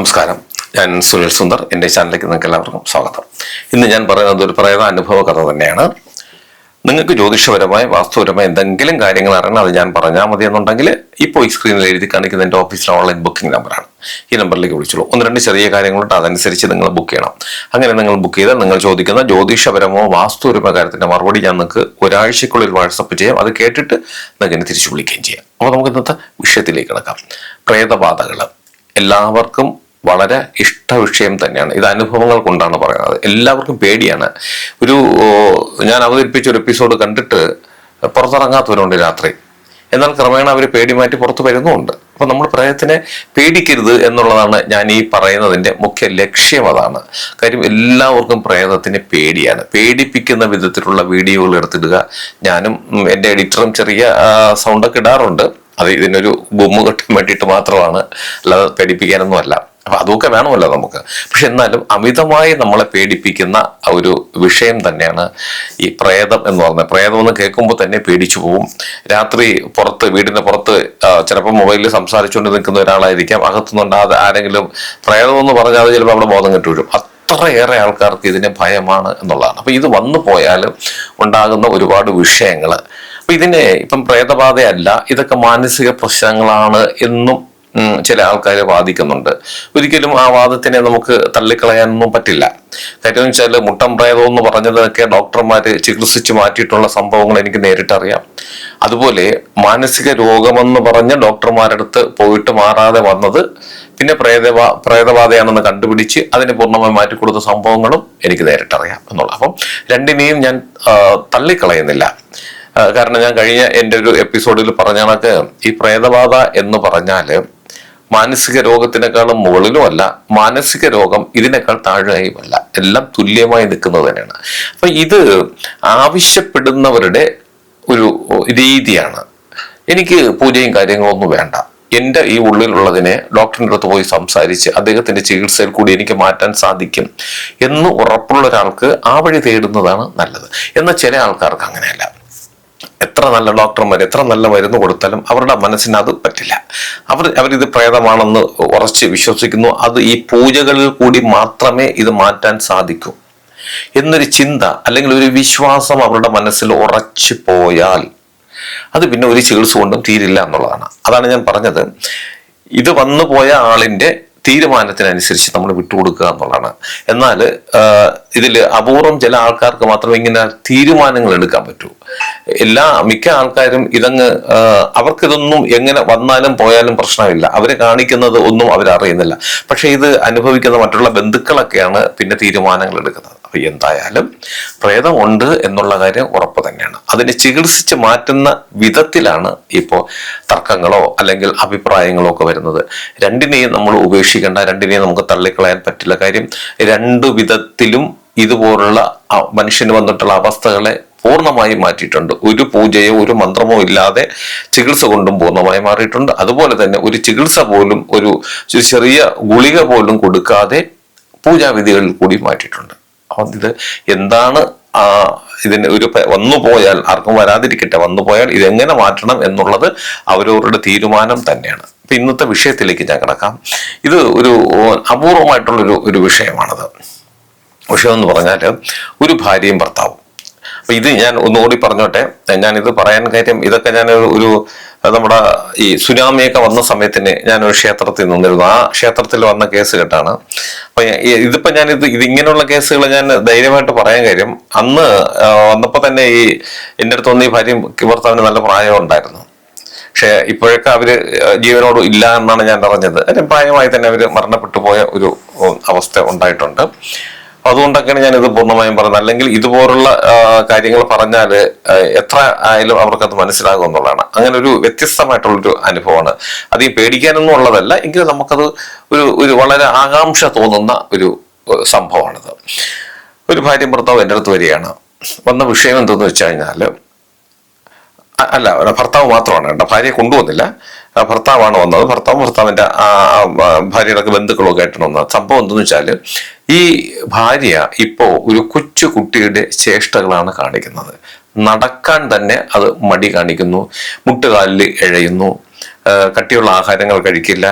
നമസ്കാരം. ഞാൻ സുനിൽ സുന്ദർ. എന്റെ ചാനലിലേക്ക് നിങ്ങൾക്ക് എല്ലാവർക്കും സ്വാഗതം. ഇന്ന് ഞാൻ പറയുന്നത് ഒരു പ്രേത അനുഭവ കഥ തന്നെയാണ്. നിങ്ങൾക്ക് ജ്യോതിഷപരമായ വാസ്തുപരമായ എന്തെങ്കിലും കാര്യങ്ങൾ അറിയണം അത് ഞാൻ പറഞ്ഞാൽ മതി എന്നുണ്ടെങ്കിൽ ഇപ്പോൾ ഈ സ്ക്രീനിൽ എഴുതി കാണിക്കുന്ന എന്റെ ഓഫീസിലെ ഓൺലൈൻ ബുക്കിംഗ് നമ്പറാണ് ഈ നമ്പറിലേക്ക് വിളിച്ചോളൂ. ഒന്ന് രണ്ട് ചെറിയ കാര്യങ്ങളുണ്ട്. അതനുസരിച്ച് നിങ്ങൾ ബുക്ക് ചെയ്യണം. അങ്ങനെ നിങ്ങൾ ബുക്ക് ചെയ്താൽ നിങ്ങൾ ചോദിക്കുന്ന ജ്യോതിഷപരമോ വാസ്തുപരമോ കാര്യത്തിന്റെ മറുപടി ഞാൻ നിങ്ങൾക്ക് ഒരാഴ്ചക്കുള്ളിൽ വാട്സപ്പ് ചെയ്യാം. അത് കേട്ടിട്ട് നിങ്ങൾക്ക് എന്നെ തിരിച്ചു വിളിക്കുകയും ചെയ്യാം. അപ്പോൾ നമുക്ക് ഇന്നത്തെ വിഷയത്തിലേക്ക് കിടക്കാം. പ്രേതബാധകൾ. എല്ലാവർക്കും വളരെ ഇഷ്ട വിഷയം തന്നെയാണ്. ഇത് അനുഭവങ്ങൾ കൊണ്ടാണ് പറയുന്നത്. എല്ലാവർക്കും പേടിയാണ്. ഒരു ഞാൻ അവതരിപ്പിച്ച ഒരു എപ്പിസോഡ് കണ്ടിട്ട് പുറത്തിറങ്ങാത്തവരുണ്ട് രാത്രി. എന്നാൽ ക്രമേണ അവർ പേടി മാറ്റി പുറത്തു വരുന്നുമുണ്ട്. അപ്പൊ നമ്മൾ പ്രയത്തിനെ പേടിക്കരുത് എന്നുള്ളതാണ് ഞാൻ ഈ പറയുന്നതിന്റെ മുഖ്യ ലക്ഷ്യം അതാണ്. കാര്യം എല്ലാവർക്കും പ്രേതത്തിന് പേടിയാണ്. പേടിപ്പിക്കുന്ന വിധത്തിലുള്ള വീഡിയോകൾ എടുത്തിടുക. ഞാനും എന്റെ എഡിറ്ററും ചെറിയ സൗണ്ടൊക്കെ ഇടാറുണ്ട്. അത് ഇതിനൊരു ബൊമ്മ കെട്ടാൻ വേണ്ടിയിട്ട് മാത്രമാണ്. അല്ലാതെ പേടിപ്പിക്കാനൊന്നും അല്ല അപ്പൊ അതൊക്കെ വേണമല്ലോ നമുക്ക്. പക്ഷെ എന്നാലും അമിതമായി നമ്മളെ പേടിപ്പിക്കുന്ന ഒരു വിഷയം തന്നെയാണ് ഈ പ്രേതം എന്ന് പറഞ്ഞത് പ്രേതം എന്ന് കേൾക്കുമ്പോൾ തന്നെ പേടിച്ചു പോവും. രാത്രി പുറത്ത് വീടിന്റെ പുറത്ത് ചിലപ്പോൾ മൊബൈലിൽ സംസാരിച്ചുകൊണ്ട് നിൽക്കുന്ന ഒരാളായിരിക്കാം. അകത്തുനിന്നുണ്ടാകാതെ ആരെങ്കിലും പ്രേതം എന്ന് പറഞ്ഞാൽ ചിലപ്പോൾ അവിടെ ബോധം കെട്ടു വീഴും അത്രയേറെ ആൾക്കാർക്ക് ഇതിന് ഭയമാണ് എന്നുള്ളതാണ്. അപ്പൊ ഇത് വന്നു പോയാലും ഉണ്ടാകുന്ന ഒരുപാട് വിഷയങ്ങൾ അപ്പൊ ഇതിനെ ഇപ്പം പ്രേതബാധയല്ല. ഇതൊക്കെ മാനസിക പ്രശ്നങ്ങളാണ് എന്നും ചില ആൾക്കാരെ വാദിക്കുന്നുണ്ട്. ഒരിക്കലും ആ വാദത്തിനെ നമുക്ക് തള്ളിക്കളയാനൊന്നും പറ്റില്ല. കാര്യം വെച്ചാൽ മുട്ടം പ്രേതം എന്ന് പറഞ്ഞതൊക്കെ ഡോക്ടർമാർ ചികിത്സിച്ച് മാറ്റിയിട്ടുള്ള സംഭവങ്ങൾ എനിക്ക് നേരിട്ടറിയാം. അതുപോലെ മാനസിക രോഗമെന്ന് പറഞ്ഞ് ഡോക്ടർമാരുടെ അടുത്ത് പോയിട്ട് മാറാതെ വന്നത് പിന്നെ പ്രേതവാ പ്രേതബാധയാണെന്ന് കണ്ടുപിടിച്ച് അതിനെ പൂർണമായി മാറ്റിക്കൊടുത്ത സംഭവങ്ങളും എനിക്ക് നേരിട്ടറിയാം എന്നുള്ള അപ്പം രണ്ടിനെയും ഞാൻ തള്ളിക്കളയുന്നില്ല. കാരണം ഞാൻ കഴിഞ്ഞ എന്റെ ഒരു എപ്പിസോഡിൽ പറഞ്ഞ കണക്ക് ഈ പ്രേതബാധ എന്ന് പറഞ്ഞാൽ മാനസിക രോഗത്തിനേക്കാളും മുകളിലുമല്ല മാനസിക രോഗം ഇതിനേക്കാൾ താഴെയുമല്ല. എല്ലാം തുല്യമായി നിൽക്കുന്നത് തന്നെയാണ്. അപ്പൊ ഇത് ആവശ്യപ്പെടുന്നവരുടെ ഒരു രീതിയാണ്. എനിക്ക് പൂജയും കാര്യങ്ങളൊന്നും വേണ്ട. എന്റെ ഈ ഉള്ളിലുള്ളതിനെ ഡോക്ടറിന്റെ അടുത്ത് പോയി സംസാരിച്ച് അദ്ദേഹത്തിന്റെ ചികിത്സയിൽ കൂടി എനിക്ക് മാറ്റാൻ സാധിക്കും എന്ന് ഉറപ്പുള്ള ഒരാൾക്ക് ആ വഴി തേടുന്നതാണ് നല്ലത്. എന്നാൽ ചില ആൾക്കാർക്ക് അങ്ങനെയല്ല. എത്ര നല്ല ഡോക്ടർമാർ എത്ര നല്ല മരുന്ന് കൊടുത്താലും അവരുടെ മനസ്സിന് അത് പറ്റില്ല. അവർ അവരിത് പ്രേതമാണെന്ന് ഉറച്ച് വിശ്വസിക്കുന്നു. അത് ഈ പൂജകളിൽ കൂടി മാത്രമേ ഇത് മാറ്റാൻ സാധിക്കൂ. എന്നൊരു ചിന്ത അല്ലെങ്കിൽ ഒരു വിശ്വാസം അവരുടെ മനസ്സിൽ ഉറച്ചു പോയാൽ അത് പിന്നെ ഒരു ചികിത്സ കൊണ്ടും തീരില്ല എന്നുള്ളതാണ്. അതാണ് ഞാൻ പറഞ്ഞത്. ഇത് വന്നു പോയ ആളിന്റെ തീരുമാനത്തിനനുസരിച്ച് നമ്മൾ വിട്ടുകൊടുക്കുക എന്നുള്ളതാണ്. എന്നാൽ ഇതിൽ അപൂർവം ചില ആൾക്കാർക്ക് മാത്രമേ ഇങ്ങനെ തീരുമാനങ്ങൾ എടുക്കാൻ പറ്റൂ. എല്ലാ മിക്ക ആൾക്കാരും ഇതങ്ങ് അവർക്കിതൊന്നും എങ്ങനെ വന്നാലും പോയാലും പ്രശ്നമില്ല. അവരെ കാണിക്കുന്നത് ഒന്നും അവരറിയുന്നില്ല. പക്ഷേ ഇത് അനുഭവിക്കുന്ന മറ്റുള്ള ബന്ധുക്കളൊക്കെയാണ് പിന്നെ തീരുമാനങ്ങൾ എടുക്കുന്നത്. അപ്പൊ എന്തായാലും പ്രേതമുണ്ട് എന്നുള്ള കാര്യം ഉറപ്പ് തന്നെയാണ്. അതിനെ ചികിത്സിച്ച് മാറ്റുന്ന വിധത്തിലാണ് ഇപ്പോൾ തർക്കങ്ങളോ അല്ലെങ്കിൽ അഭിപ്രായങ്ങളോ ഒക്കെ വരുന്നത്. രണ്ടിനെയും നമ്മൾ ഉപേക്ഷിക്കേണ്ട രണ്ടിനെയും നമുക്ക് തള്ളിക്കളയാൻ പറ്റില്ല കാര്യം. രണ്ടു വിധത്തിലും ഇതുപോലുള്ള മനുഷ്യന് വന്നിട്ടുള്ള അവസ്ഥകളെ പൂർണമായി മാറ്റിയിട്ടുണ്ട്. ഒരു പൂജയോ ഒരു മന്ത്രമോ ഇല്ലാതെ ചികിത്സ കൊണ്ടും പൂർണമായി മാറിയിട്ടുണ്ട്. അതുപോലെ തന്നെ ഒരു ചികിത്സ പോലും ഒരു ചെറിയ ഗുളിക പോലും കൊടുക്കാതെ പൂജാവിധികളിൽ കൂടി മാറ്റിയിട്ടുണ്ട്. ഇത് എന്താണ് ആ ഇതിന് ഒരു വന്നു പോയാൽ ആർക്കും വരാതിരിക്കട്ടെ വന്നു പോയാൽ ഇതെങ്ങനെ മാറ്റണം എന്നുള്ളത് അവരവരുടെ തീരുമാനം തന്നെയാണ്. ഇപ്പൊ ഇന്നത്തെ വിഷയത്തിലേക്ക് ഞാൻ കിടക്കാം. ഇത് ഒരു അപൂർവമായിട്ടുള്ളൊരു ഒരു വിഷയമാണത്. വിഷയം എന്ന് പറഞ്ഞാൽ ഒരു ഭാര്യയും ഭർത്താവും. അപ്പൊ ഇത് ഞാൻ ഒന്നുകൂടി പറഞ്ഞോട്ടെ. ഞാൻ ഇത് പറയാൻ കാര്യം ഇതൊക്കെ ഞാൻ ഒരു നമ്മുടെ ഈ സുനാമിയൊക്കെ വന്ന സമയത്തിന് ഞാൻ ഒരു ക്ഷേത്രത്തിൽ നിന്നിരുന്നു. ആ ക്ഷേത്രത്തിൽ വന്ന കേസ് കേട്ടാണ്. അപ്പൊ ഇതിപ്പോ ഞാൻ ഇത് ഇത് ഇങ്ങനെയുള്ള കേസുകൾ ഞാൻ ധൈര്യമായിട്ട് പറയാൻ കാര്യം അന്ന് വന്നപ്പോ തന്നെ ഈ എന്റെ അടുത്ത് വന്ന് ഈ ഭാര്യയും ഭർത്താവിന് നല്ല പ്രായം ഉണ്ടായിരുന്നു. പക്ഷെ ഇപ്പോഴൊക്കെ അവർ ജീവനോട് ഇല്ല എന്നാണ് ഞാൻ അറിഞ്ഞത്. പ്രായമായി തന്നെ അവർ മരണപ്പെട്ടു പോയ ഒരു അവസ്ഥ ഉണ്ടായിട്ടുണ്ട്. അതുകൊണ്ടൊക്കെയാണ് ഞാൻ ഇത് പൂർണമായും പറയുന്നത് അല്ലെങ്കിൽ ഇതുപോലുള്ള കാര്യങ്ങൾ പറഞ്ഞാൽ എത്ര ആയാലും അവർക്കത് മനസ്സിലാകും എന്നുള്ളതാണ്. അങ്ങനെ ഒരു വ്യത്യസ്തമായിട്ടുള്ളൊരു അനുഭവമാണ്. അത് ഈ പേടിക്കാനൊന്നും ഉള്ളതല്ല എങ്കിലും നമുക്കത് ഒരു ഒരു വളരെ ആകാംക്ഷ തോന്നുന്ന ഒരു സംഭവമാണിത്. ഒരു ഭാര്യ ഭർത്താവ് എന്റെ അടുത്ത് വരികയാണ്. വന്ന വിഷയം എന്തെന്ന് വെച്ച് കഴിഞ്ഞാൽ അല്ല ഭർത്താവ് മാത്രമാണ് കേട്ടോ. ഭാര്യയെ കൊണ്ടുവന്നില്ല. ഭർത്താവാണ് വന്നത്. ഭർത്താവും ഭർത്താവിന്റെ ഭാര്യയുടെ ബന്ധുക്കളൊക്കെ ആയിട്ടാണ് വന്നത്. സംഭവം എന്തെന്ന് വെച്ചാൽ ഈ ഭാര്യ ഇപ്പോൾ ഒരു കൊച്ചു കുട്ടിയുടെ ചേഷ്ടകളാണ് കാണിക്കുന്നത്. നടക്കാൻ തന്നെ അത് മടി കാണിക്കുന്നു മുട്ടുകാലിൽ ഇഴയുന്നു കട്ടിയുള്ള ആഹാരങ്ങൾ കഴിക്കില്ല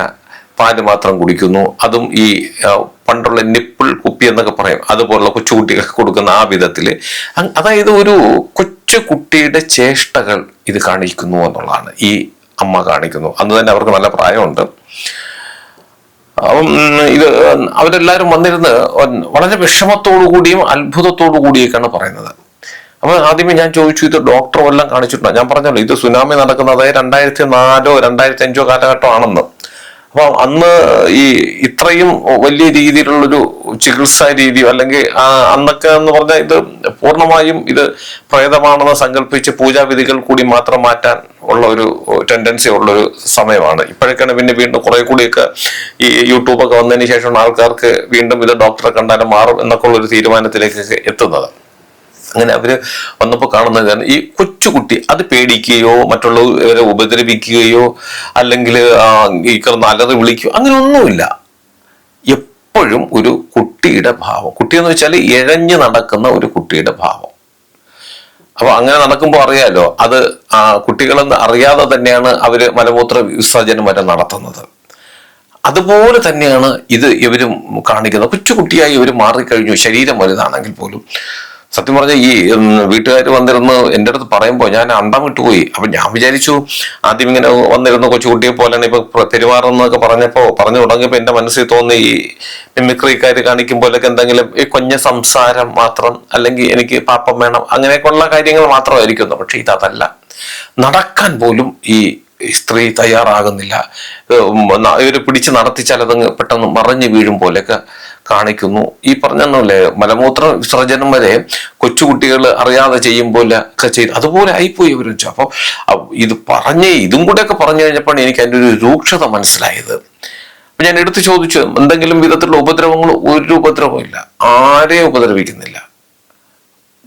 പാൽ മാത്രം കുടിക്കുന്നു അതും ഈ പണ്ടുള്ള നിപ്പിൾ കുപ്പി എന്നൊക്കെ പറയും അതുപോലുള്ള കൊച്ചുകുട്ടികൾക്ക് കൊടുക്കുന്ന ആ വിധത്തിൽ അതായത് ഒരു കൊച്ചു കുട്ടിയുടെ ചേഷ്ടകൾ ഇത് കാണിക്കുന്നു എന്നുള്ളതാണ് ഈ അമ്മ കാണിക്കുന്നു. അന്ന് തന്നെ അവർക്ക് നല്ല പ്രായമുണ്ട്. അപ്പം ഇത് അവരെല്ലാവരും വന്നിരുന്ന് വളരെ വിഷമത്തോടു കൂടിയും അത്ഭുതത്തോടു കൂടിയൊക്കെയാണ് പറയുന്നത്. അപ്പൊ ആദ്യമേ ഞാൻ ചോദിച്ചു ഇത് ഡോക്ടർ എല്ലാം കാണിച്ചിട്ടുണ്ടോ? ഞാൻ പറഞ്ഞല്ലോ ഇത് സുനാമി നടക്കുന്നത് രണ്ടായിരത്തി നാലോ രണ്ടായിരത്തി അഞ്ചോ കാലഘട്ടമാണെന്ന്. അപ്പൊ അന്ന് ഈ ഇത്രയും വലിയ രീതിയിലുള്ളൊരു ചികിത്സാ രീതിയോ അല്ലെങ്കിൽ അന്നൊക്കെ എന്ന് പറഞ്ഞാൽ ഇത് പൂർണമായും ഇത് പ്രേതമാണെന്ന് സങ്കല്പിച്ച് പൂജാവിധികൾ കൂടി മാത്രം മാറ്റാൻ ഉള്ള ഒരു ടെൻഡൻസി ഉള്ള ഒരു സമയമാണ്. ഇപ്പോഴൊക്കെയാണ് പിന്നെ വീണ്ടും കുറെ കൂടിയൊക്കെ ഈ യൂട്യൂബൊക്കെ വന്നതിന് ശേഷം ആൾക്കാർക്ക് വീണ്ടും ഇത് ഡോക്ടറെ കണ്ടാലും മാറും എന്നൊക്കെ ഉള്ള ഒരു തീരുമാനത്തിലേക്ക് എത്തുന്നത്. അങ്ങനെ അവർ വന്നപ്പോ കാണുന്നത് ഈ കൊച്ചുകുട്ടി അത് പേടിക്കുകയോ മറ്റുള്ളവരെ ഉപദ്രവിക്കുകയോ അല്ലെങ്കിൽ ഈ കിടന്ന് അലറി വിളിക്കുകയോ അങ്ങനെ ഒന്നുമില്ല. എപ്പോഴും ഒരു കുട്ടിയുടെ ഭാവം. കുട്ടി എന്ന് വെച്ചാൽ ഇഴഞ്ഞു നടക്കുന്ന ഒരു കുട്ടിയുടെ ഭാവം. അപ്പൊ അങ്ങനെ നടക്കുമ്പോൾ അറിയാലോ അത് ആ കുട്ടികളെന്ന് അറിയാതെ തന്നെയാണ് അവർ മലമൂത്ര വിസർജനം വരെ നടത്തുന്നത്. അതുപോലെ തന്നെയാണ് ഇത് ഇവരും കാണിക്കുന്നത്. കൊച്ചുകുട്ടിയായി ഇവർ മാറിക്കഴിഞ്ഞു. ശരീരം വലുതാണെങ്കിൽ പോലും. സത്യം പറഞ്ഞ ഈ വീട്ടുകാർ വന്നിരുന്ന് എന്റെ അടുത്ത് പറയുമ്പോൾ ഞാൻ അണ്ടം വിട്ടുപോയി. അപ്പൊ ഞാൻ വിചാരിച്ചു ആദ്യം ഇങ്ങനെ വന്നിരുന്ന കൊച്ചുകുട്ടിയെ പോലെയാണ് ഇപ്പൊ പ്ര- പെരുമാറുന്നതൊക്കെ പറഞ്ഞപ്പോ പറഞ്ഞു തുടങ്ങിയപ്പോ എന്റെ മനസ്സിൽ തോന്നി ഈ മിമിക്രിക്കാർ കാണിക്കുമ്പോഴൊക്കെ എന്തെങ്കിലും ഈ കൊഞ്ഞ സംസാരം മാത്രം അല്ലെങ്കിൽ എനിക്ക് പാപ്പം വേണം അങ്ങനെയൊക്കെയുള്ള കാര്യങ്ങൾ മാത്രമായിരിക്കുന്നു. പക്ഷെ ഇതല്ല നടക്കാൻ പോലും ഈ സ്ത്രീ തയ്യാറാകുന്നില്ല. ഇവർ പിടിച്ച് നടത്തിച്ചാൽ അതങ്ങ് പെട്ടെന്ന് മറിഞ്ഞു വീഴും പോലെയൊക്കെ കാണിക്കുന്നു. ഈ പറഞ്ഞല്ലേ മലമൂത്ര വിസർജനം വരെ കൊച്ചുകുട്ടികൾ അറിയാതെ ചെയ്യുമ്പോൾ ഒക്കെ ചെയ്തു അതുപോലെ ആയിപ്പോയി അവർ വെച്ചു അപ്പോൾ ഇത് പറഞ്ഞ് ഇതും കൂടെ ഒക്കെ പറഞ്ഞു കഴിഞ്ഞപ്പോൾ എനിക്ക് അതിന്റെ ഒരു രൂക്ഷത മനസ്സിലായത്. അപ്പൊ ഞാൻ എടുത്തു ചോദിച്ചു എന്തെങ്കിലും വിധത്തിലുള്ള ഉപദ്രവങ്ങൾ ഒരു ഉപദ്രവവും ഇല്ല. ആരെയും ഉപദ്രവിക്കുന്നില്ല.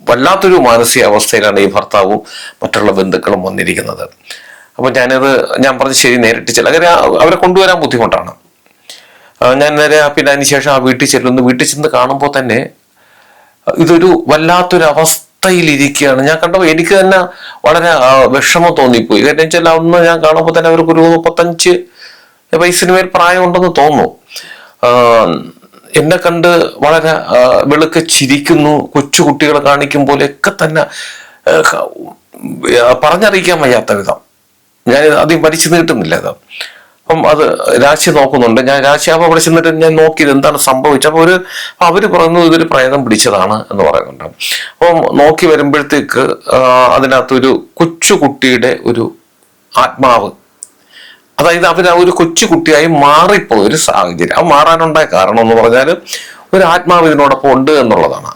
വല്ലാത്തൊരു മാനസികാവസ്ഥയിലാണ് ഈ ഭർത്താവും മറ്റുള്ള ബന്ധുക്കളും വന്നിരിക്കുന്നത്. അപ്പൊ ഞാനത് ഞാൻ പറഞ്ഞ് ശരി നേരിട്ട് ചില അവരെ കൊണ്ടുവരാൻ ബുദ്ധിമുട്ടാണ്. ഞാൻ നേരെ പിന്നെ അതിനുശേഷം ആ വീട്ടിൽ ചെല്ലുന്നു. വീട്ടിൽ ചെന്ന് കാണുമ്പോൾ തന്നെ ഇതൊരു വല്ലാത്തൊരു അവസ്ഥയിലിരിക്കുകയാണ് ഞാൻ കണ്ടപ്പോൾ എനിക്ക് തന്നെ വളരെ വിഷമം തോന്നിപ്പോയി. കാരണം വെച്ചാൽ അന്ന് ഞാൻ കാണുമ്പോൾ തന്നെ അവർക്ക് ഒരു മുപ്പത്തഞ്ച് വയസ്സിന് മേൽ പ്രായമുണ്ടെന്ന് തോന്നുന്നു. എന്നെ കണ്ട് വളരെ വെളുക്ക ചിരിക്കുന്നു കൊച്ചു കുട്ടികളെ കാണിക്കും പോലെയൊക്കെ തന്നെ പറഞ്ഞറിയിക്കാൻ വയ്യാത്ത വിധം. ഞാൻ അധികം വലിച്ചു നീട്ടുന്നില്ല അത്. അപ്പം അത് രാശി നോക്കുന്നുണ്ട്. ഞാൻ രാശി അപ്പം അവിടെ ചെന്നിട്ട് ഞാൻ നോക്കിയത് എന്താണ് സംഭവിച്ചത്? അപ്പോൾ ഒരു അവർ പറയുന്നത് ഇതൊരു പ്രേതം പിടിച്ചതാണ് എന്ന് പറയുന്നുണ്ട്. അപ്പം നോക്കി വരുമ്പോഴത്തേക്ക് അതിനകത്തൊരു കൊച്ചുകുട്ടിയുടെ ഒരു ആത്മാവ്. അതായത് അവർ ആ ഒരു കൊച്ചു കുട്ടിയായി മാറിപ്പോയ ഒരു സാഹചര്യം. അത് മാറാനുണ്ടായ കാരണം എന്ന് പറഞ്ഞാൽ ഒരു ആത്മാവ് ഇതിനോടൊപ്പം ഉണ്ട് എന്നുള്ളതാണ്.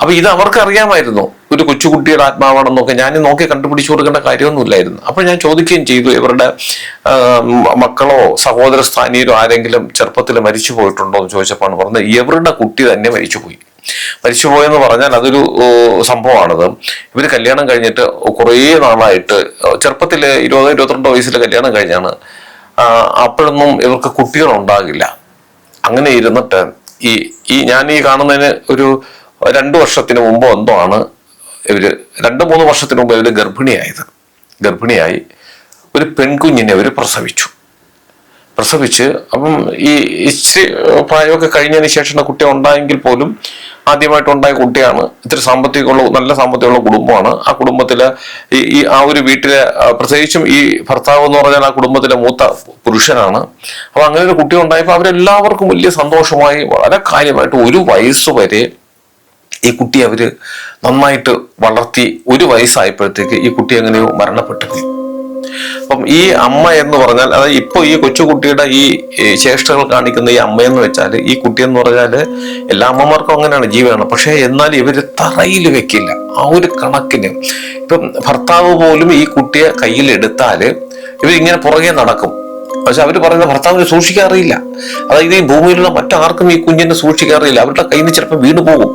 അപ്പൊ ഇത് അവർക്ക് അറിയാമായിരുന്നു ഒരു കൊച്ചുകുട്ടിയുടെ ആത്മാവാണെന്നൊക്കെ ഞാൻ നോക്കി കണ്ടുപിടിച്ചു കൊടുക്കേണ്ട കാര്യമൊന്നുമില്ലായിരുന്നു. അപ്പൊ ഞാൻ ചോദിക്കുകയും ചെയ്തു ഇവരുടെ മക്കളോ സഹോദര സ്ഥാനീയരോ ആരെങ്കിലും ചെറുപ്പത്തിൽ മരിച്ചു പോയിട്ടുണ്ടോ എന്ന് ചോദിച്ചപ്പോൾ പറഞ്ഞത് ഇവരുടെ കുട്ടി തന്നെ മരിച്ചുപോയി. മരിച്ചുപോയെന്ന് പറഞ്ഞാൽ അതൊരു സംഭവമാണത്. ഇവർ കല്യാണം കഴിഞ്ഞിട്ട് കുറേ നാളായിട്ട് ചെറുപ്പത്തിൽ ഇരുപതോ ഇരുപത്തിരണ്ടോ വയസ്സിൽ കല്യാണം കഴിഞ്ഞാണ്. അപ്പോഴൊന്നും ഇവർക്ക് കുട്ടികൾ ഉണ്ടാകില്ല അങ്ങനെ ഇരുന്നിട്ട് ഈ ഈ ഞാൻ ഈ കാണുന്നതിന് ഒരു രണ്ടു വർഷത്തിന് മുമ്പ് എന്തോ ആണ് ഇവർ രണ്ട് മൂന്ന് വർഷത്തിന് മുമ്പ് ഇവർ ഗർഭിണിയായത്. ഗർഭിണിയായി ഒരു പെൺകുഞ്ഞിനെ അവർ പ്രസവിച്ചു. പ്രസവിച്ച് അപ്പം ഈ ഇച്ചിരി പ്രായമൊക്കെ കഴിഞ്ഞതിന് ശേഷം കുട്ടി ഉണ്ടായെങ്കിൽ പോലും ആദ്യമായിട്ട് ഉണ്ടായ കുട്ടിയാണ്. ഇത്തിരി സാമ്പത്തികമുള്ള നല്ല സാമ്പത്തികമുള്ള കുടുംബമാണ്. ആ കുടുംബത്തിലെ ഈ ആ ഒരു വീട്ടിലെ പ്രത്യേകിച്ചും ഈ ഭർത്താവ് എന്ന് പറഞ്ഞാൽ ആ കുടുംബത്തിലെ മൂത്ത പുരുഷനാണ്. അപ്പൊ അങ്ങനെ ഒരു കുട്ടി ഉണ്ടായപ്പോൾ അവരെല്ലാവർക്കും വലിയ സന്തോഷമായി വളരെ കാര്യമായിട്ട് ഒരു വയസ്സ് വരെ ഈ കുട്ടി അവർ നന്നായിട്ട് വളർത്തി ഒരു വയസ്സായപ്പോഴത്തേക്ക് ഈ കുട്ടി എങ്ങനെയോ മരണപ്പെട്ടു അപ്പം ഈ അമ്മ എന്ന് പറഞ്ഞാൽ അതായത് ഇപ്പൊ ഈ കൊച്ചുകുട്ടിയുടെ ഈ ചേഷ്ടകൾ കാണിക്കുന്ന ഈ അമ്മയെന്ന് വെച്ചാൽ ഈ കുട്ടി എന്ന് പറഞ്ഞാൽ എല്ലാ അമ്മമാർക്കും അങ്ങനെയാണ് ജീവനാണ്. പക്ഷേ എന്നാൽ ഇവർ തറയിൽ വെക്കില്ല. ആ ഒരു കണക്കിന്. ഇപ്പം ഭർത്താവ് പോലും ഈ കുട്ടിയെ കയ്യിൽ എടുത്താൽ ഇവരിങ്ങനെ പുറകെ നടക്കും. പക്ഷെ അവർ പറയുന്ന ഭർത്താവിനെ സൂക്ഷിക്കാൻ അറിയില്ല അതായത് ഈ ഭൂമിയിലുള്ള മറ്റാർക്കും ഈ കുഞ്ഞിനെ സൂക്ഷിക്കാൻ അറിയില്ല അവരുടെ കയ്യിൽ നിന്ന് ചിലപ്പോൾ വീണ് പോകും.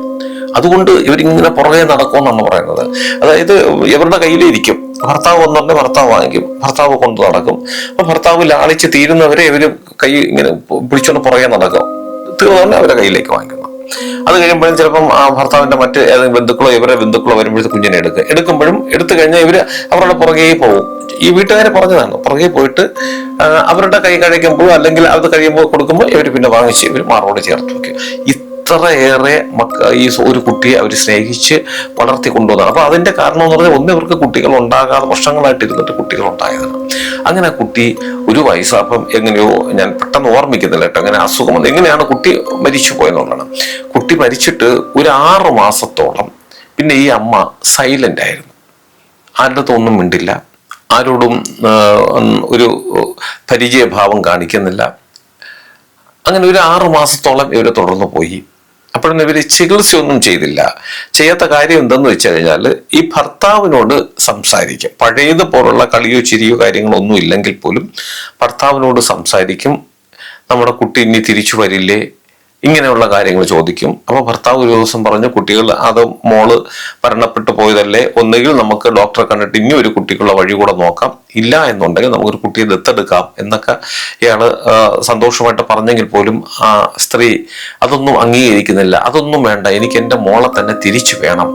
അതുകൊണ്ട് ഇവരിങ്ങനെ പുറകെ നടക്കുമെന്നാണ് പറയുന്നത്. അതായത് ഇവരുടെ കയ്യിലിരിക്കും. ഭർത്താവ് വന്നുകൊണ്ട് ഭർത്താവ് വാങ്ങിക്കും. ഭർത്താവ് കൊണ്ട് നടക്കും. അപ്പൊ ഭർത്താവ് ലാളിച്ച് തീരുന്നവരെ ഇവർ കൈ ഇങ്ങനെ പിടിച്ചോണ്ട് പുറകെ നടക്കും. തീർന്നു അവരെ കയ്യിലേക്ക് വാങ്ങിക്കുന്നു. അത് കഴിയുമ്പോഴും ചിലപ്പം ആ ഭർത്താവിന്റെ മറ്റ് ഏതെങ്കിലും ബന്ധുക്കളോ ഇവരെ ബന്ധുക്കളോ വരുമ്പോഴത്തെ കുഞ്ഞിനെ എടുക്കുക എടുക്കുമ്പോഴും എടുത്തു കഴിഞ്ഞാൽ ഇവർ അവരുടെ പുറകെ പോകും. ഈ വീട്ടുകാരെ പറഞ്ഞതാണ് പുറകെ പോയിട്ട് അവരുടെ കൈ കഴിക്കുമ്പോൾ അല്ലെങ്കിൽ അത് കഴിയുമ്പോൾ കൊടുക്കുമ്പോൾ ഇവർ പിന്നെ വാങ്ങിച്ച് ഇവർ മാറോട് ചേർത്ത് വെക്കും. ഇത്രയേറെ മക്ക ഈ ഒരു കുട്ടിയെ അവർ സ്നേഹിച്ച് വളർത്തി കൊണ്ടുവന്നതാണ്. അപ്പോൾ അതിന്റെ കാരണം എന്ന് പറഞ്ഞാൽ ഒന്ന് ഇവർക്ക് കുട്ടികൾ ഉണ്ടാകാതെ വർഷങ്ങളായിട്ട് ഇരുന്നിട്ട് കുട്ടികൾ ഉണ്ടായതാണ് അങ്ങനെ കുട്ടി ഒരു വയസ്സാപ്പം എങ്ങനെയോ ഞാൻ പെട്ടെന്ന് ഓർമ്മിക്കുന്നില്ല കേട്ടോ അങ്ങനെ അസുഖം വന്നു. എങ്ങനെയാണ് കുട്ടി മരിച്ചു പോയെന്നുള്ളതാണ്. കുട്ടി മരിച്ചിട്ട് ഒരു ആറ് മാസത്തോളം പിന്നെ ഈ അമ്മ സൈലന്റ് ആയിരുന്നു. ആരുടെ തോന്നും മിണ്ടില്ല. ആരോടും ഒരു പരിചയഭാവം കാണിക്കുന്നില്ല. അങ്ങനെ ഒരു ആറു മാസത്തോളം ഇവരെ തുടർന്നു പോയി. അപ്പോഴൊന്നും ഇവർ ചികിത്സയൊന്നും ചെയ്തില്ല. ചെയ്യാത്ത കാര്യം എന്തെന്ന് വെച്ച് കഴിഞ്ഞാൽ ഈ ഭർത്താവിനോട് സംസാരിക്കും. പഴയതുപോലുള്ള കളിയോ ചിരിയോ കാര്യങ്ങളോ ഒന്നും ഇല്ലെങ്കിൽ പോലും ഭർത്താവിനോട് സംസാരിക്കും. നമ്മുടെ കുട്ടി ഇനി തിരിച്ചു വരില്ലേ? ഇങ്ങനെയുള്ള കാര്യങ്ങൾ ചോദിക്കും. അപ്പൊ ഭർത്താവ് ഒരു ദിവസം പറഞ്ഞു കുട്ടികൾ അത് മോൾ മരണപ്പെട്ടു പോയതല്ലേ? ഒന്നുകിൽ നമുക്ക് ഡോക്ടറെ കണ്ടിട്ട് ഇനി ഒരു കുട്ടിക്കുള്ള വഴി കൂടെ നോക്കാം. ഇല്ല എന്നുണ്ടെങ്കിൽ നമുക്കൊരു കുട്ടിയെ ദത്തെടുക്കാം. എന്നൊക്കെ ഇയാൾ സന്തോഷമായിട്ട് പറഞ്ഞെങ്കിൽ പോലും ആ സ്ത്രീ അതൊന്നും അംഗീകരിക്കുന്നില്ല. അതൊന്നും വേണ്ട. എനിക്ക് എന്റെ മോളെ തന്നെ തിരിച്ചു വേണം.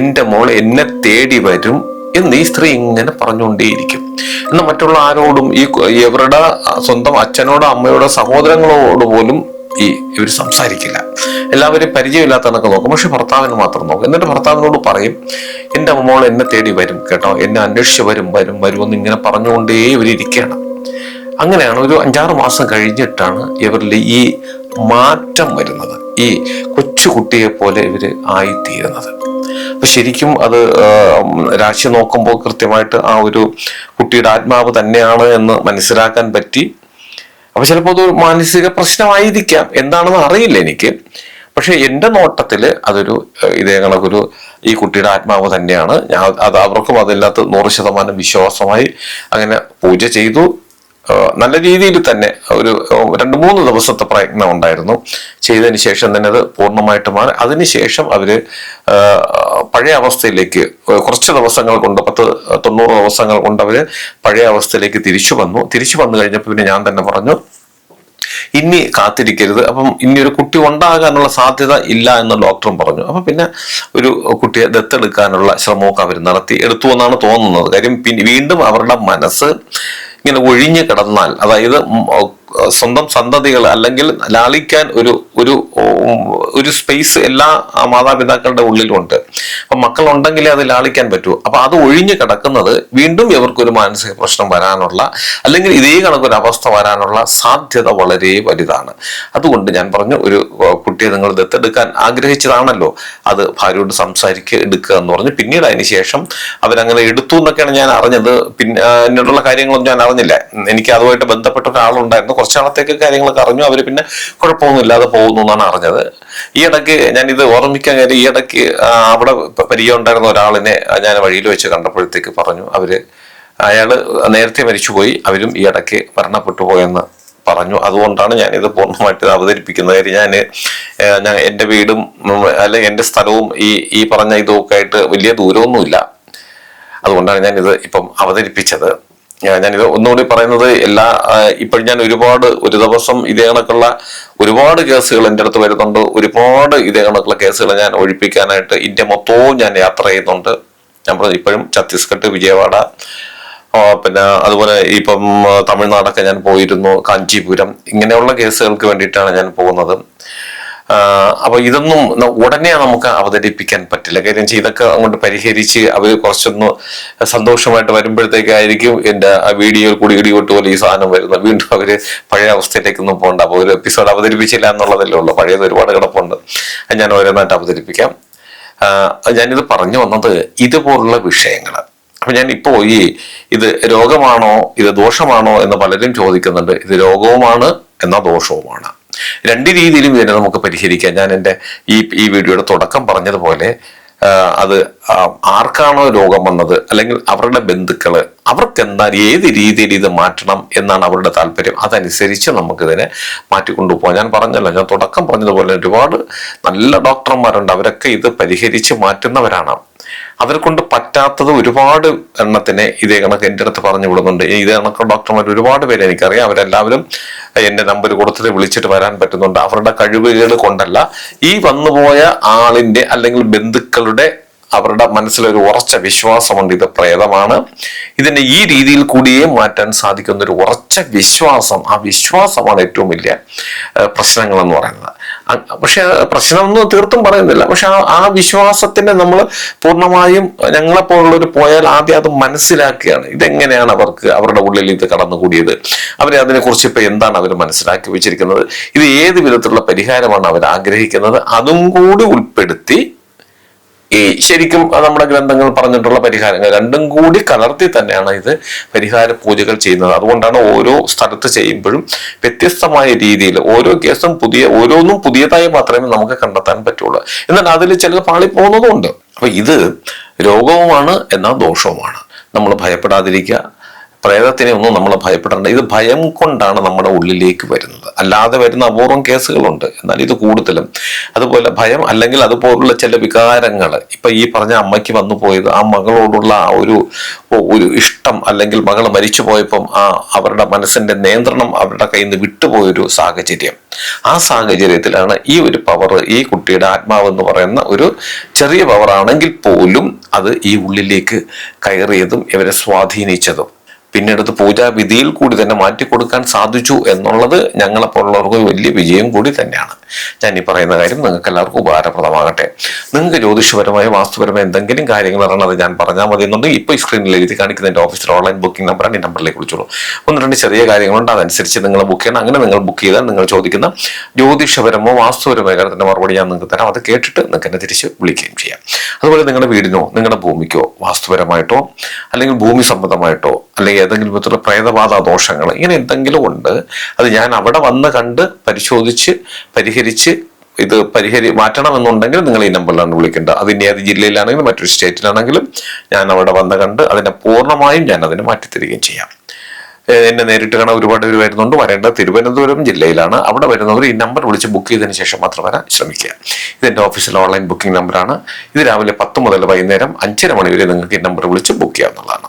എന്റെ മോൾ എന്നെ തേടി വരും. എന്ന് ഈ സ്ത്രീ ഇങ്ങനെ പറഞ്ഞുകൊണ്ടേയിരിക്കും. എന്നാൽ മറ്റുള്ള ആരോടും ഈ ഇവരുടെ സ്വന്തം അച്ഛനോടോ അമ്മയോടോ സഹോദരങ്ങളോട് പോലും ഈ ഇവർ സംസാരിക്കില്ല. എല്ലാവരും പരിചയമില്ലാത്തതൊക്കെ നോക്കും. പക്ഷെ ഭർത്താവിന് മാത്രം നോക്കും. എന്നിട്ട് ഭർത്താവിനോട് പറയും എന്റെ മോൾ എന്നെ തേടി വരും കേട്ടോ. എന്നെ അന്വേഷിച്ച് വരും വരും വരും എന്ന് ഇങ്ങനെ പറഞ്ഞുകൊണ്ടേ ഇവരിയ്ക്കുകയാണ് അങ്ങനെയാണ് ഒരു അഞ്ചാറ് മാസം കഴിഞ്ഞിട്ടാണ് ഇവരിൽ ഈ മാറ്റം വരുന്നത്. ഈ കൊച്ചുകുട്ടിയെ പോലെ ഇവർ ആയിത്തീരുന്നത്. അപ്പൊ ശരിക്കും അത് രാശി നോക്കുമ്പോൾ കൃത്യമായിട്ട് ആ ഒരു കുട്ടിയുടെ ആത്മാവ് തന്നെയാണ് എന്ന് മനസ്സിലാക്കാൻ പറ്റി. അപ്പൊ ചിലപ്പോൾ അതൊരു മാനസിക പ്രശ്നമായിരിക്കാം എന്താണെന്ന് അറിയില്ല എനിക്ക്. പക്ഷെ എന്റെ നോട്ടത്തിൽ അതൊരു ഇതേ കണക്കൊരു ഈ കുട്ടിയുടെ ആത്മാവ് തന്നെയാണ്. ഞാൻ അത് അവർക്കും അതിനകത്ത് നൂറ് ശതമാനം വിശ്വാസമായി അങ്ങനെ പൂജ ചെയ്തു. നല്ല രീതിയിൽ തന്നെ ഒരു രണ്ട് മൂന്ന് ദിവസത്തെ പ്രയത്നം ഉണ്ടായിരുന്നു. ചെയ്തതിന് ശേഷം തന്നെ അത് പൂർണമായിട്ട് മാറി. അതിനുശേഷം അവർ പഴയ അവസ്ഥയിലേക്ക് കുറച്ച് ദിവസങ്ങൾ കൊണ്ട് പത്ത് തൊണ്ണൂറ് ദിവസങ്ങൾ കൊണ്ട് അവർ പഴയ അവസ്ഥയിലേക്ക് തിരിച്ചു വന്നു. തിരിച്ചു വന്നു കഴിഞ്ഞപ്പോൾ പിന്നെ ഞാൻ തന്നെ പറഞ്ഞു ഇനി കാത്തിരിക്കരുത്. അപ്പം ഇനി ഒരു കുട്ടി ഉണ്ടാകാനുള്ള സാധ്യത ഇല്ല എന്ന് ഡോക്ടറും പറഞ്ഞു. അപ്പൊ പിന്നെ ഒരു കുട്ടിയെ ദത്തെടുക്കാനുള്ള ശ്രമമൊക്കെ അവർ നടത്തി. എടുത്തു എന്നാണ് തോന്നുന്നത്. കാര്യം വീണ്ടും അവരുടെ മനസ്സ് ഇങ്ങനെ ഒഴിഞ്ഞു കിടന്നാൽ അതായത് സ്വന്തം സന്തതികൾ അല്ലെങ്കിൽ ലാളിക്കാൻ ഒരു ഒരു ഒരു സ്പേസ് എല്ലാ മാതാപിതാക്കളുടെ ഉള്ളിലുണ്ട്. അപ്പൊ മക്കളുണ്ടെങ്കിലേ അത് ലാളിക്കാൻ പറ്റൂ. അപ്പൊ അത് ഒഴിഞ്ഞു കിടക്കുന്നത് വീണ്ടും ഇവർക്കൊരു മാനസിക പ്രശ്നം വരാനുള്ള അല്ലെങ്കിൽ ഇതേ കണക്കൊരു അവസ്ഥ വരാനുള്ള സാധ്യത വളരെ വലുതാണ്. അതുകൊണ്ട് ഞാൻ പറഞ്ഞു ഒരു കുട്ടിയെ നിങ്ങൾ ദത്തെടുക്കാൻ ആഗ്രഹിച്ചതാണല്ലോ. അത് ഭാര്യയോട് സംസാരിക്കുക എടുക്കുക എന്ന് പറഞ്ഞു പിന്നീട് അതിന് ശേഷം അവരങ്ങനെ എടുത്തു എന്നൊക്കെയാണ് ഞാൻ അറിഞ്ഞത്. പിന്നെ എന്നോടുള്ള കാര്യങ്ങളൊന്നും ഞാൻ അറിഞ്ഞില്ല. എനിക്ക് അതുമായിട്ട് ബന്ധപ്പെട്ട ഒരാളുണ്ടായിരുന്നു. കുറച്ചാളത്തേക്ക് കാര്യങ്ങളൊക്കെ അറിഞ്ഞു. അവർ പിന്നെ കുഴപ്പമൊന്നും ഇല്ലാതെ പോകുന്നു എന്നാണ് അറിഞ്ഞത് ഈ ഇടയ്ക്ക് ഞാൻ ഇത് ഓർമ്മിക്കാൻ കാര്യം ഈ ഇടയ്ക്ക് അവിടെ പരിചയം ഉണ്ടായിരുന്ന ഒരാളിനെ ഞാൻ വഴിയിൽ വെച്ച് കണ്ടപ്പോഴത്തേക്ക് പറഞ്ഞു. അവർ അയാൾ നേരത്തെ മരിച്ചുപോയി അവരും ഈ ഇടയ്ക്ക് മരണപ്പെട്ടു പോയെന്ന് പറഞ്ഞു. അതുകൊണ്ടാണ് ഞാൻ ഇത് പൂർണമായിട്ട് അവതരിപ്പിക്കുന്നത്. കാര്യം ഞാൻ ഞാൻ എന്റെ വീടും അല്ലെ എന്റെ സ്ഥലവും ഈ ഈ പറഞ്ഞ ഇതുമൊക്കെ ആയിട്ട് വലിയ ദൂരമൊന്നുമില്ല. അതുകൊണ്ടാണ് ഞാൻ ഇത് ഇപ്പം അവതരിപ്പിച്ചത്. ഞാനിത് ഒന്നുകൂടി പറയുന്നത് എല്ലാ ഇപ്പോൾ ഞാൻ ഒരുപാട് ഒരു ദിവസം ഇതേ കണക്കുള്ള ഒരുപാട് കേസുകൾ എന്റെ അടുത്ത് വരുന്നുണ്ട്. ഒരുപാട് ഇതേ കണക്കുള്ള കേസുകൾ ഞാൻ ഒഴിപ്പിക്കാനായിട്ട് ഇന്ത്യ മൊത്തവും ഞാൻ യാത്ര ചെയ്യുന്നുണ്ട്. ഞാൻ പറഞ്ഞു ഇപ്പോഴും ഛത്തീസ്ഗഡ് വിജയവാഡ പിന്നെ അതുപോലെ ഇപ്പം തമിഴ്നാടൊക്കെ ഞാൻ പോയിരുന്നു കാഞ്ചീപുരം. ഇങ്ങനെയുള്ള കേസുകൾക്ക് വേണ്ടിയിട്ടാണ് ഞാൻ പോകുന്നത്. ആ, അപ്പൊ ഇതൊന്നും ഉടനെ നമുക്ക് അവതരിപ്പിക്കാൻ പറ്റില്ല. കാര്യം ഇതൊക്കെ അങ്ങോട്ട് പരിഹരിച്ച് അവർ കുറച്ചൊന്ന് സന്തോഷമായിട്ട് വരുമ്പോഴത്തേക്കായിരിക്കും എന്റെ ആ വീഡിയോ കൂടി ഇടികൊട്ട് പോലെ ഈ സാധനം വരുന്നത്. വീണ്ടും അവർ പഴയ അവസ്ഥയിലേക്കൊന്നും പോകണ്ട. അപ്പൊ ഒരു എപ്പിസോഡ് അവതരിപ്പിച്ചില്ല എന്നുള്ളതല്ലേ ഉള്ളൂ. പഴയത് ഒരുപാട് കിടപ്പുണ്ട്. അത് ഞാൻ ഓരോന്നായിട്ട് അവതരിപ്പിക്കാം. ഞാനിത് പറഞ്ഞു വന്നത് ഇതുപോലുള്ള വിഷയങ്ങൾ അപ്പൊ ഞാൻ ഇപ്പോ ഈ ഇത് രോഗമാണോ ഇത് ദോഷമാണോ എന്ന് പലരും ചോദിക്കുന്നുണ്ട്. ഇത് രോഗവുമാണ് എന്നാ ദോഷവുമാണ്. രണ്ട് രീതിയിലും ഇതിനെ നമുക്ക് പരിഹരിക്കാം ഞാൻ എന്റെ ഈ ഈ വീഡിയോയുടെ തുടക്കം പറഞ്ഞതുപോലെ അത് ആർക്കാണോ രോഗം വന്നത് അല്ലെങ്കിൽ അവരുടെ ബന്ധുക്കൾ അവർക്ക് എന്താ ഏത് രീതിയിൽ ഇത് മാറ്റണം എന്നാണ് അവരുടെ താല്പര്യം അതനുസരിച്ച് നമുക്കിതിനെ മാറ്റിക്കൊണ്ടുപോകാം ഞാൻ പറഞ്ഞല്ലോ ഞാൻ തുടക്കം പറഞ്ഞതുപോലെ ഒരുപാട് നല്ല ഡോക്ടർമാരുണ്ട് അവരൊക്കെ ഇത് പരിഹരിച്ച് മാറ്റുന്നവരാണ്. അവരെ കൊണ്ട് പറ്റാത്തത് ഒരുപാട് എണ്ണത്തിനെ ഇതേ കണക്ക് എന്റെ അടുത്ത് പറഞ്ഞു വിടുന്നുണ്ട്. ഇതേ കണക്ക് ഡോക്ടർമാർ ഒരുപാട് പേര് എനിക്കറിയാം. അവരെല്ലാവരും എന്റെ നമ്പർ കൊടുത്തിട്ട് വിളിച്ചിട്ട് വരാൻ പറ്റുന്നുണ്ട്. അവരുടെ കഴിവുകൾ കൊണ്ടല്ല ഈ വന്നുപോയ ആളിന്റെ അല്ലെങ്കിൽ ബന്ധുക്കളുടെ അവരുടെ മനസ്സിലൊരു ഉറച്ച വിശ്വാസമുണ്ട്. ഇത് പ്രേതമാണ്. ഇതിനെ ഈ രീതിയിൽ കൂടിയേ മാറ്റാൻ സാധിക്കുന്ന ഒരു ഉറച്ച വിശ്വാസം. ആ വിശ്വാസമാണ് ഏറ്റവും വലിയ പ്രശ്നങ്ങൾ എന്ന് പറയുന്നത്. പക്ഷെ പ്രശ്നമൊന്നും തീർത്തും പറയുന്നില്ല. പക്ഷെ ആ ആ വിശ്വാസത്തിനെ നമ്മൾ പൂർണമായും ഞങ്ങളെ പോലുള്ളവർ പോയാൽ ആദ്യം അത് മനസ്സിലാക്കുകയാണ്. ഇതെങ്ങനെയാണ് അവർക്ക് അവരുടെ ഉള്ളിൽ ഇത് കടന്നുകൂടിയത്? അവരെ അതിനെക്കുറിച്ച് ഇപ്പൊ എന്താണ് അവർ മനസ്സിലാക്കി വെച്ചിരിക്കുന്നത്? ഇത് ഏത് വിധത്തിലുള്ള പരിഹാരമാണ് അവർ ആഗ്രഹിക്കുന്നത്? അതും കൂടി ഉൾപ്പെടുത്തി ഈ ശരിക്കും നമ്മുടെ ഗ്രന്ഥങ്ങൾ പറഞ്ഞിട്ടുള്ള പരിഹാരങ്ങൾ രണ്ടും കൂടി കലർത്തി തന്നെയാണ് ഇത് പരിഹാര പൂജകൾ ചെയ്യുന്നത്. അതുകൊണ്ടാണ് ഓരോ സ്ഥലത്ത് ചെയ്യുമ്പോഴും വ്യത്യസ്തമായ രീതിയിൽ ഓരോ കേസും പുതിയ ഓരോന്നും പുതിയതായി മാത്രമേ നമുക്ക് കണ്ടെത്താൻ പറ്റുള്ളൂ. എന്നാൽ അതിൽ ചിലത് പാളിപ്പോകുന്നതുമുണ്ട്. അപ്പൊ ഇത് രോഗവുമാണ് എന്നാൽ ദോഷവുമാണ്. നമ്മൾ ഭയപ്പെടാതിരിക്കുക പ്രേതത്തിനെ ഒന്നും നമ്മൾ ഭയപ്പെടേണ്ട. ഇത് ഭയം കൊണ്ടാണ് നമ്മുടെ ഉള്ളിലേക്ക് വരുന്നത്. അല്ലാതെ വരുന്ന അപൂർവം കേസുകളുണ്ട്. എന്നാൽ ഇത് കൂടുതലും. അതുപോലെ ഭയം അല്ലെങ്കിൽ അതുപോലുള്ള ചില വികാരങ്ങൾ. ഇപ്പൊ ഈ പറഞ്ഞ അമ്മയ്ക്ക് വന്നു പോയത് ആ മകളോടുള്ള ആ ഒരു ഒരു ഇഷ്ടം അല്ലെങ്കിൽ മകൾ മരിച്ചു പോയപ്പം ആ അവരുടെ മനസ്സിന്റെ നിയന്ത്രണം അവരുടെ കയ്യിൽ നിന്ന് വിട്ടുപോയൊരു സാഹചര്യം. ആ സാഹചര്യത്തിലാണ് ഈ ഒരു പവർ ഈ കുട്ടിയുടെ ആത്മാവ് എന്ന് പറയുന്ന ഒരു ചെറിയ പവറാണെങ്കിൽ പോലും അത് ഈ ഉള്ളിലേക്ക് കയറിയതും ഇവരെ സ്വാധീനിച്ചതും. പിന്നീട് അത് പൂജാവിധിയിൽ കൂടി തന്നെ മാറ്റിക്കൊടുക്കാൻ സാധിച്ചു എന്നുള്ളത് ഞങ്ങളെപ്പോലുള്ളവർക്ക് വലിയ വിജയം കൂടി തന്നെയാണ്. ഞാൻ ഈ പറയുന്ന കാര്യം നിങ്ങൾക്ക് എല്ലാവർക്കും ഉപകാരപ്രദമാകട്ടെ. നിങ്ങൾക്ക് ജ്യോതിഷപരമായ വാസ്തുപരമായ എന്തെങ്കിലും കാര്യങ്ങൾ അറിയണം അത് ഞാൻ പറഞ്ഞാൽ മതി എന്നുണ്ടെങ്കിൽ ഇപ്പോൾ സ്ക്രീനിൽ എഴുതി കാണിക്കുന്ന എന്റെ ഓഫീസിൽ ഓൺലൈൻ ബുക്കിംഗ് നമ്പറാണ് ഈ നമ്പറിലേക്ക് വിളിച്ചോളൂ. ഒന്ന് രണ്ട് ചെറിയ കാര്യങ്ങളുണ്ട്. അതനുസരിച്ച് നിങ്ങൾ ബുക്ക് ചെയ്യണം. അങ്ങനെ നിങ്ങൾ ബുക്ക് ചെയ്താൽ നിങ്ങൾ ചോദിക്കുന്ന ജ്യോതിഷപരമോ വാസ്തുപരമോ കാര്യത്തിന്റെ മറുപടി ഞാൻ നിങ്ങൾക്ക് തരാം. അത് കേട്ടിട്ട് നിങ്ങൾക്ക് എന്നെ തിരിച്ച് വിളിക്കുകയും ചെയ്യാം. അതുപോലെ നിങ്ങളുടെ വീടിനോ നിങ്ങളുടെ ഭൂമിക്കോ വാസ്തുപരമായിട്ടോ അല്ലെങ്കിൽ ഭൂമി സംബന്ധമായിട്ടോ അല്ലെങ്കിൽ ഏതെങ്കിലും വിധത്തിലുള്ള പ്രേതബാധ ദോഷങ്ങൾ ഇങ്ങനെ എന്തെങ്കിലും ഉണ്ട് അത് ഞാൻ അവിടെ വന്ന് കണ്ട് പരിശോധിച്ച് പരിഹരിച്ച് ഇത് പരിഹരി മാറ്റണമെന്നുണ്ടെങ്കിൽ നിങ്ങൾ ഈ നമ്പറിലാണ് വിളിക്കേണ്ടത്. അത് ഇനി ഏത് ജില്ലയിലാണെങ്കിലും മറ്റൊരു സ്റ്റേറ്റിലാണെങ്കിലും ഞാൻ അവിടെ വന്ന് കണ്ട് അതിനെ പൂർണമായും ഞാൻ അതിനെ മാറ്റിത്തരികയും ചെയ്യാം. എന്നെ നേരിട്ട് കാണാൻ ഒരുപാട് പേര് വരുന്നുണ്ട്. വരേണ്ടത് തിരുവനന്തപുരം ജില്ലയിലാണ്. അവിടെ വരുന്നവർ ഈ നമ്പർ വിളിച്ച് ബുക്ക് ചെയ്തതിന് ശേഷം മാത്രം വരാൻ ശ്രമിക്കുക. ഇതെന്റെ ഓഫീസിലെ ഓൺലൈൻ ബുക്കിംഗ് നമ്പറാണ് ഇത് രാവിലെ പത്ത് മുതൽ വൈകുന്നേരം അഞ്ചര മണി വരെ നിങ്ങൾക്ക് ഈ നമ്പർ വിളിച്ച് ബുക്ക് ചെയ്യാവുന്നതാണ്.